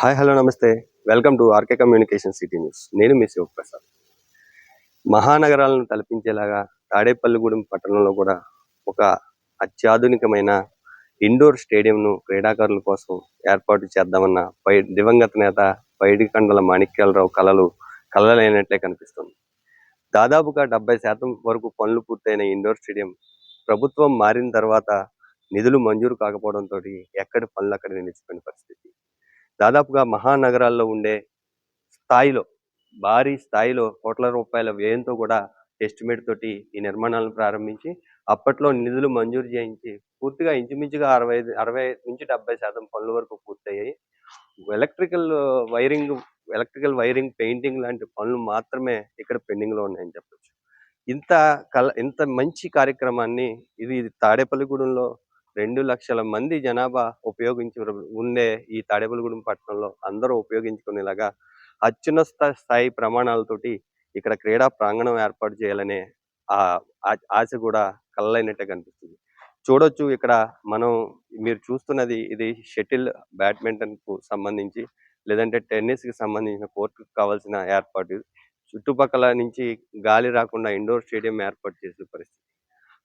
Hi hello నమస్తే. Welcome to RK communication city news. నేను మీ శివప్రసాద్. మహానగరాలను తలపించేలాగా తాడేపల్లిగూడెం పట్టణంలో కూడా ఒక అత్యాధునికమైన ఇండోర్ స్టేడియంను క్రీడాకారుల కోసం ఏర్పాటు చేద్దామన్న పై దివంగత నేత పైడి కండల మాణిక్యాలరావు కళలు కలలైనట్లే కనిపిస్తుంది. దాదాపుగా డెబ్బై శాతం వరకు పనులు పూర్తయిన ఇండోర్ స్టేడియం ప్రభుత్వం మారిన తర్వాత నిధులు మంజూరు కాకపోవడంతో ఎక్కడి పనులు అక్కడ నిలిచిపోయిన పరిస్థితి. దాదాపుగా మహానగరాల్లో ఉండే స్థాయిలో భారీ స్థాయిలో కోట్ల రూపాయల వ్యయంతో కూడా ఎస్టిమేట్ తోటి ఈ నిర్మాణాలను ప్రారంభించి అప్పట్లో నిధులు మంజూరు చేయించి పూర్తిగా ఇంచుమించుగా అరవై అరవై నుంచి డెబ్బై శాతం పనుల వరకు పూర్తయ్యాయి. Electrical wiring electrical wiring painting లాంటి పనులు మాత్రమే ఇక్కడ పెండింగ్లో ఉన్నాయని చెప్పొచ్చు. ఇంత కల ఇంత మంచి కార్యక్రమాన్ని ఇది తాడేపల్లిగూడెంలో రెండు లక్షల మంది జనాభా ఉపయోగించి ఉండే ఈ తాడేపల్లిగూడెం పట్టణంలో అందరూ ఉపయోగించుకునేలాగా అత్యున్నత స్థాయి ప్రమాణాలతోటి ఇక్కడ క్రీడా ప్రాంగణం ఏర్పాటు చేయాలనే ఆ ఆశ కూడా కళ్ళైనట్టే కనిపిస్తుంది. చూడొచ్చు ఇక్కడ మనం మీరు చూస్తున్నది ఇది షటిల్ బ్యాడ్మింటన్కు సంబంధించి లేదంటే టెన్నిస్కి సంబంధించిన కోర్టుకు కావాల్సిన ఏర్పాటు. చుట్టుపక్కల నుంచి గాలి రాకుండా ఇండోర్ స్టేడియం ఏర్పాటు చేసే పరిస్థితి.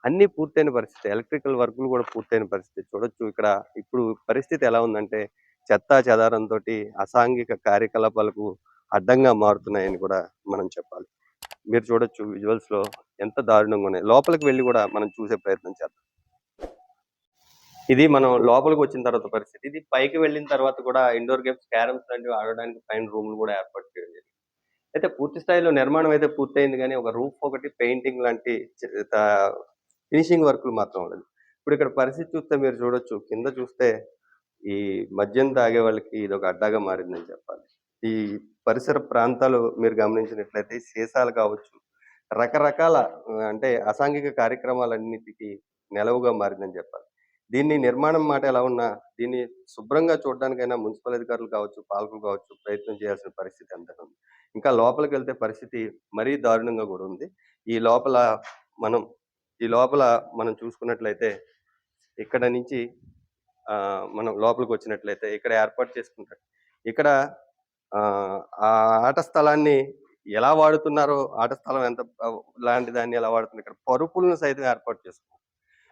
అన్ని పూర్తయిన పరిస్థితి. ఎలక్ట్రికల్ వర్క్లు కూడా పూర్తయిన పరిస్థితి. చూడొచ్చు ఇక్కడ ఇప్పుడు పరిస్థితి ఎలా ఉందంటే చెత్త చెదారంతో అసాంఘిక కార్యకలాపాలకు అడ్డంగా మారుతున్నాయని కూడా మనం చెప్పాలి. మీరు చూడొచ్చు విజువల్స్లో ఎంత దారుణంగా ఉన్నాయి. లోపలికి వెళ్ళి కూడా మనం చూసే ప్రయత్నం చేద్దాం. ఇది మనం లోపలికి వచ్చిన తర్వాత పరిస్థితి. ఇది పైకి వెళ్ళిన తర్వాత కూడా ఇండోర్ గేమ్స్ క్యారమ్స్ లాంటివి ఆడడానికి పైన రూమ్లు కూడా ఏర్పాటు చేయడం జరిగింది. అయితే పూర్తి స్థాయిలో నిర్మాణం అయితే పూర్తయింది కానీ ఒక రూఫ్ ఒకటి పెయింటింగ్ లాంటి ఫినిషింగ్ వర్క్లు మాత్రం ఉండదు. ఇప్పుడు ఇక్కడ పరిస్థితి చూస్తే మీరు చూడొచ్చు. కింద చూస్తే ఈ మద్యం తాగే వాళ్ళకి ఇది ఒక అడ్డాగా మారిందని చెప్పాలి. ఈ పరిసర ప్రాంతాలు మీరు గమనించినట్లయితే సీసాలు కావచ్చు రకరకాల అంటే అసాంఘిక కార్యక్రమాలన్నిటికీ నెలవుగా మారిందని చెప్పాలి. దీన్ని నిర్మాణం మాట ఎలా ఉన్నా దీన్ని శుభ్రంగా చూడడానికైనా మున్సిపల్ అధికారులు కావచ్చు పాలకులు కావచ్చు ప్రయత్నం చేయాల్సిన పరిస్థితి అంతగా ఉంది. ఇంకా లోపలికి వెళ్తే పరిస్థితి మరీ దారుణంగా కూడా ఉంది. ఈ లోపల మనం ఈ లోపల మనం చూసుకున్నట్లయితే ఇక్కడ నుంచి మనం లోపలికి వచ్చినట్లయితే ఇక్కడ ఏర్పాటు చేసుకుంటారు. ఇక్కడ ఆ, ఆట స్థలాన్ని ఎలా వాడుతున్నారో ఆట స్థలం ఎంత లాంటి దాన్ని ఎలా వాడుతున్నారు ఇక్కడ పరుపులను సైతం ఏర్పాటు చేసుకున్నారు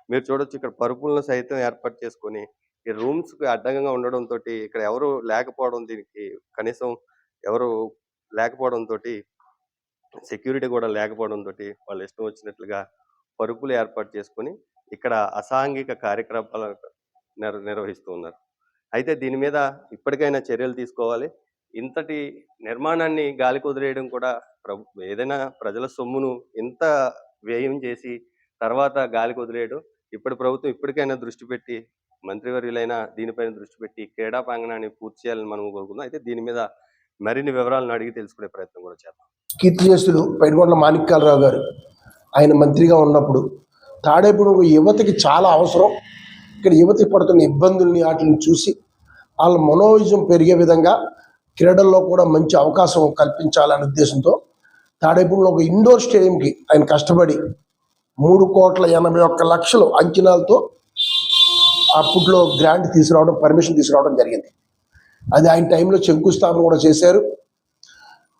మీరు చూడొచ్చు ఇక్కడ పరుపులను సైతం ఏర్పాటు చేసుకొని ఈ రూమ్స్కి అడ్డంగా ఉండడం తోటి ఇక్కడ ఎవరు లేకపోవడం దీనికి కనీసం ఎవరు లేకపోవడం తోటి సెక్యూరిటీ కూడా లేకపోవడం తోటి వాళ్ళు ఇష్టం వచ్చినట్లుగా పరుపులు ఏర్పాటు చేసుకొని ఇక్కడ అసాంఘిక కార్యక్రమాలు నిర్ నిర్వహిస్తూ ఉన్నారు అయితే దీని మీద ఇప్పటికైనా చర్యలు తీసుకోవాలి. ఇంతటి నిర్మాణాన్ని గాలి కుదిరేయడం కూడా ప్రభు ఏదైనా ప్రజల సొమ్మును ఇంత వ్యయం చేసి తర్వాత గాలి కుదిరేయడం ఇప్పటి ప్రభుత్వం ఇప్పటికైనా దృష్టి పెట్టి మంత్రివర్యులైనా దీనిపైన దృష్టి పెట్టి క్రీడా ప్రాంగణాన్ని పూర్తి చేయాలని మనం కోరుకుందాం అయితే దీని మీద మరిన్ని వివరాలను అడిగి తెలుసుకునే ప్రయత్నం కూడా చేద్దాం. కీర్తిశేషులు పైడికొండల మాణిక్యాలరావు గారు. ఆయన మంత్రిగా ఉన్నప్పుడు తాడేపుడు యువతకి చాలా అవసరం. ఇక్కడ యువతకి పడుతున్న ఇబ్బందుల్ని వాటిని చూసి వాళ్ళ మనోవిజం పెరిగే విధంగా క్రీడల్లో కూడా మంచి అవకాశం కల్పించాలనే ఉద్దేశంతో తాడేపుడులో ఒక ఇండోర్ స్టేడియంకి ఆయన కష్టపడి మూడు కోట్ల ఎనభై ఒక్క లక్షలు అంచనాలతో అప్పట్లో గ్రాంట్ తీసుకురావడం పర్మిషన్ తీసుకురావడం జరిగింది. అది ఆయన టైంలో శంకుస్థాపన కూడా చేశారు.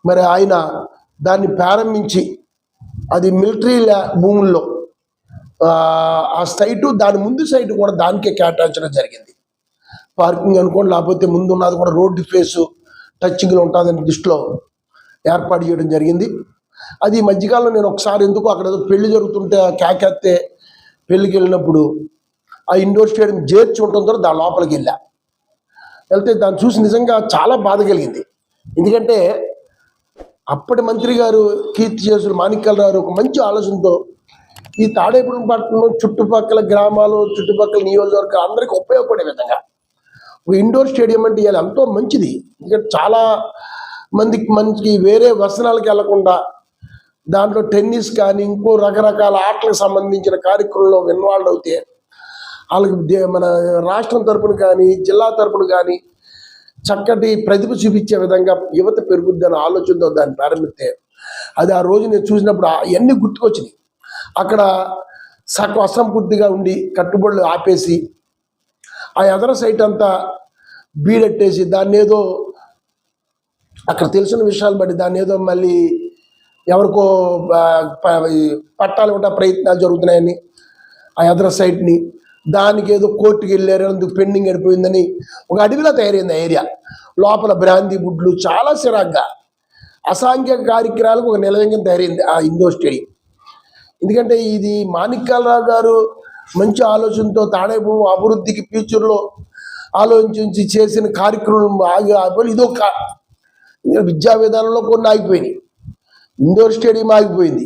మరి ఆయన దాన్ని ప్రారంభించి అది మిలిటరీ భూముల్లో. ఆ, సైటు దాని ముందు సైటు కూడా దానికే కేటాయించడం జరిగింది. పార్కింగ్ అనుకోండి లేకపోతే ముందు ఉన్నది కూడా రోడ్డు ఫేసు టచ్చింగ్లో ఉంటుందని దృష్టిలో ఏర్పాటు చేయడం జరిగింది. అది మధ్యకాలంలో నేను ఒకసారి ఎందుకు అక్కడ ఏదో పెళ్ళి జరుగుతుంటే కేకెత్తే పెళ్ళికి వెళ్ళినప్పుడు ఆ ఇండోర్ స్టేడియం చేర్చి ఉంటుందో దాని లోపలికి వెళ్ళా. వెళ్తే దాన్ని చూసి నిజంగా చాలా బాధ కలిగింది. ఎందుకంటే అప్పటి మంత్రి గారు కీర్తి చేసులు మాణిక్యాలరావు ఒక మంచి ఆలోచనతో ఈ తాడేపురం పట్టణం చుట్టుపక్కల గ్రామాలు చుట్టుపక్కల నియోజకవర్గాలు అందరికీ ఉపయోగపడే విధంగా ఒక ఇండోర్ స్టేడియం అంటే ఇవాళ ఎంతో మంచిది. ఎందుకంటే చాలా మందికి మంచికి వేరే వ్యసనాలకు వెళ్ళకుండా దాంట్లో టెన్నిస్ కానీ ఇంకో రకరకాల ఆటలకు సంబంధించిన కార్యక్రమంలో ఇన్వాల్వ్ అవుతే వాళ్ళకి మన రాష్ట్రం తరపున కానీ జిల్లా తరపున కానీ చక్కటి ప్రతిభ చూపించే విధంగా యువత పెరుగుద్దని ఆలోచనతో దాన్ని ప్రారంభిస్తే అది ఆ రోజు నేను చూసినప్పుడు అవన్నీ గుర్తుకొచ్చినాయి. అక్కడ సగం అసంపూర్తిగా ఉండి కట్టుబడులు ఆపేసి ఆ ఎదర సైట్ అంతా బీడెట్టేసి దాన్ని ఏదో అక్కడ తెలిసిన విషయాలు బట్టి దాన్ని ఏదో మళ్ళీ ఎవరికో పట్టాలు కూడా ప్రయత్నాలు జరుగుతున్నాయని ఆ ఎదర సైట్ని దానికి ఏదో కోర్టుకి వెళ్ళారు అందుకు పెండింగ్ అయిపోయిందని ఒక అడవిలో తయారైంది ఏరియా. లోపల బ్రాందీ బుడ్లు చాలా సిరాగ్గా అసాంఘిక కార్యక్రమాలకు ఒక నిలయంగా తయారైంది ఆ ఇండో స్టేడియం ఎందుకంటే ఇది మాణిక్యాలరావు గారు మంచి ఆలోచనతో తాడేపు అభివృద్ధికి ఫ్యూచర్లో ఆలోచించి చేసిన కార్యక్రమం ఆగి ఆగిపోయి ఇదొక విద్యా విధానంలో కొన్ని ఆగిపోయినాయి. ఇండోర్ స్టేడియం ఆగిపోయింది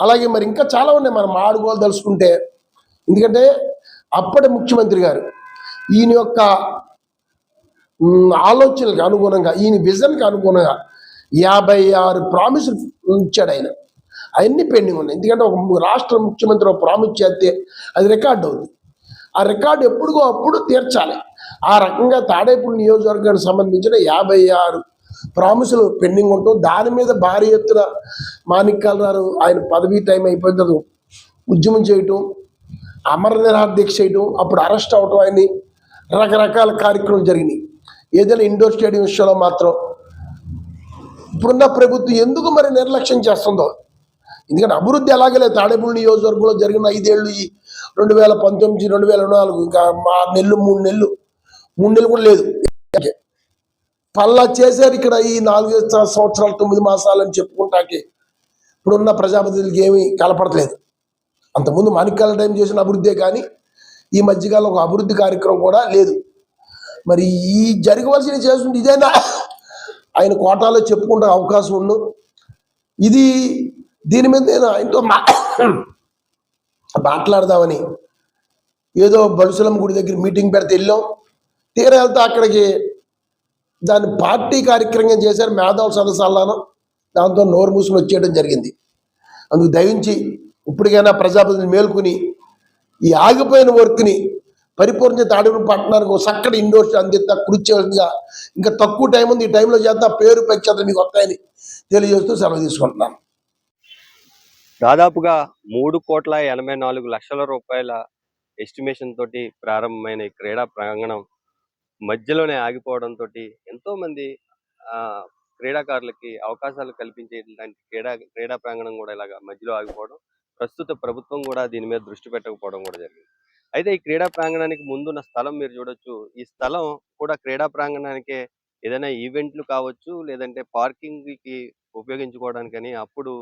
అలాగే మరి ఇంకా చాలా ఉన్నాయి మనం ఆడుకోవాలి తెలుసుకుంటే ఎందుకంటే అప్పటి ముఖ్యమంత్రి గారు ఈయన యొక్క ఆలోచనలకు అనుగుణంగా ఈయన విజన్కి అనుగుణంగా యాభై ఆరు ప్రామిస్ ఇచ్చాడు ఆయన. అవన్నీ పెండింగ్ ఉన్నాయి. ఎందుకంటే ఒక ము- రాష్ట్ర ముఖ్యమంత్రి ఒక ప్రామిస్ చేస్తే అది రికార్డు అవుతుంది ఆ రికార్డు ఎప్పుడుగో అప్పుడు తీర్చాలి. ఆ రకంగా తాడేపల్లి నియోజకవర్గానికి సంబంధించిన యాభై ఆరు ప్రామిసులు పెండింగ్ ఉంటాం దాని మీద భారీ ఎత్తున మాణిక్యాలరావు ఆయన పదవీ టైం అయిపోయిన తర్వాత ఉద్యమం చేయటం అమర దీక్ష చేయటం అప్పుడు అరెస్ట్ అవటం ఆయన్ని రకరకాల కార్యక్రమాలు జరిగినాయి. ఏదైనా ఇండోర్ స్టేడియం విషయంలో మాత్రం ఇప్పుడున్న ప్రభుత్వం ఎందుకు మరి నిర్లక్ష్యం చేస్తుందో? ఎందుకంటే అభివృద్ధి ఎలాగే లేదు. తాడేపల్లి నియోజకవర్గంలో జరిగిన ఐదేళ్ళు ఈ రెండు వేల పంతొమ్మిది రెండు వేల నాలుగు ఇంకా మా నెల్లు మూడు నెలలు. మూడు నెలలు కూడా లేదు. పల్లా చేశారు ఇక్కడ ఈ నాలుగు సంవత్సరాలు తొమ్మిది మాసాలని చెప్పుకుంటాకి ఇప్పుడున్న ప్రజాప్రతినిధులకి ఏమీ కలపడలేదు అంతకుముందు మాణిక్యాల టైం చేసిన అభివృద్ధే కానీ ఈ మధ్యకాలంలో ఒక అభివృద్ధి కార్యక్రమం కూడా లేదు. మరి ఈ జరగవలసిన చేస్తుంటే ఇదేనా? ఆయన కోటాలో చెప్పుకుంటే అవకాశం ఉండు ఇది దీని మీద నేను ఆయనతో మా మాట్లాడదామని ఏదో బడుసులమ్మ గుడి దగ్గర మీటింగ్ పెడితే వెళ్ళాం. తీరా వెళ్తే అక్కడికి దాన్ని పార్టీ కార్యక్రమం చేశారు మేధావుల సదస్సు అల్లాను దాంతో నోరు మూసుకుని వచ్చేయడం జరిగింది. అందుకు దయించి ఇప్పటికైనా ప్రజాప్రతిని మేల్కొని ఈ ఆగిపోయిన వర్క్ని పరిపూర్ణ తాడూరు పట్టణానికి ఒక చక్కటి ఇండోర్ అందిస్తా కృషి చేయాల్సిందిగా. ఇంకా తక్కువ టైం ఉంది ఈ టైంలో చేద్దాం పేరు ప్రఖ్యాత మీకు వస్తాయని తెలియజేస్తూ సెలవు తీసుకుంటున్నాను. దాదాపుగా మూడు కోట్ల ఎనభై నాలుగు లక్షల రూపాయల ఎస్టిమేషన్ తోటి ప్రారంభమైన ఈ క్రీడా ప్రాంగణం మధ్యలోనే ఆగిపోవడంతో ఎంతోమంది క్రీడాకారులకి అవకాశాలు కల్పించే క్రీడా క్రీడా ప్రాంగణం కూడా ఇలాగా మధ్యలో ఆగిపోవడం ప్రస్తుత ప్రభుత్వం కూడా దీని మీద దృష్టి పెట్టకపోవడం కూడా జరిగింది. అయితే ఈ క్రీడా ప్రాంగణానికి ముందున్న స్థలం మీరు చూడొచ్చు. ఈ స్థలం కూడా క్రీడా ప్రాంగణానికే ఏదైనా ఈవెంట్లు కావచ్చు లేదంటే పార్కింగ్కి ఉపయోగించుకోవడానికని అప్పుడు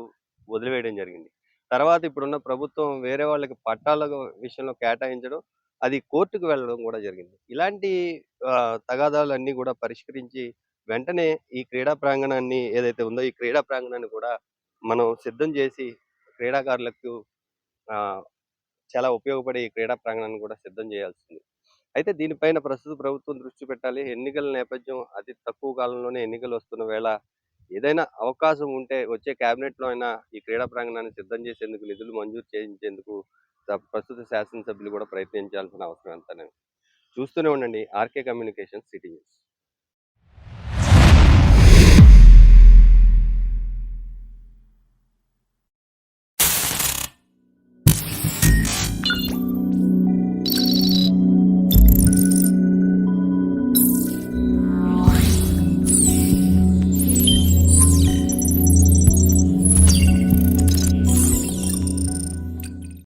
వదిలివేయడం జరిగింది. తర్వాత ఇప్పుడున్న ప్రభుత్వం వేరే వాళ్ళకి పట్టాల విషయంలో కేటాయించడం అది కోర్టుకు వెళ్ళడం కూడా జరిగింది. ఇలాంటి తగాదాలు తగాదాలన్నీ కూడా పరిష్కరించి వెంటనే ఈ క్రీడా ప్రాంగణాన్ని ఏదైతే ఉందో ఈ క్రీడా ప్రాంగణాన్ని కూడా మనం సిద్ధం చేసి క్రీడాకారులకు చాలా ఉపయోగపడే ఈ క్రీడా ప్రాంగణాన్ని కూడా సిద్ధం చేయాల్సింది. అయితే దీనిపైన ప్రస్తుత ప్రభుత్వం దృష్టి పెట్టాలి. ఎన్నికల నేపథ్యం అతి తక్కువ కాలంలోనే ఎన్నికలు వస్తున్న వేళ ఏదైనా అవకాశం ఉంటే వచ్చే క్యాబినెట్లో అయినా ఈ క్రీడా ప్రాంగణాన్ని సిద్ధం చేసేందుకు నిధులు మంజూరు చేయించేందుకు ప్రస్తుత శాసనసభ్యులు కూడా ప్రయత్నించాల్సిన అవసరం ఎంతనే చూస్తూనే ఉండండి. RK communication city news.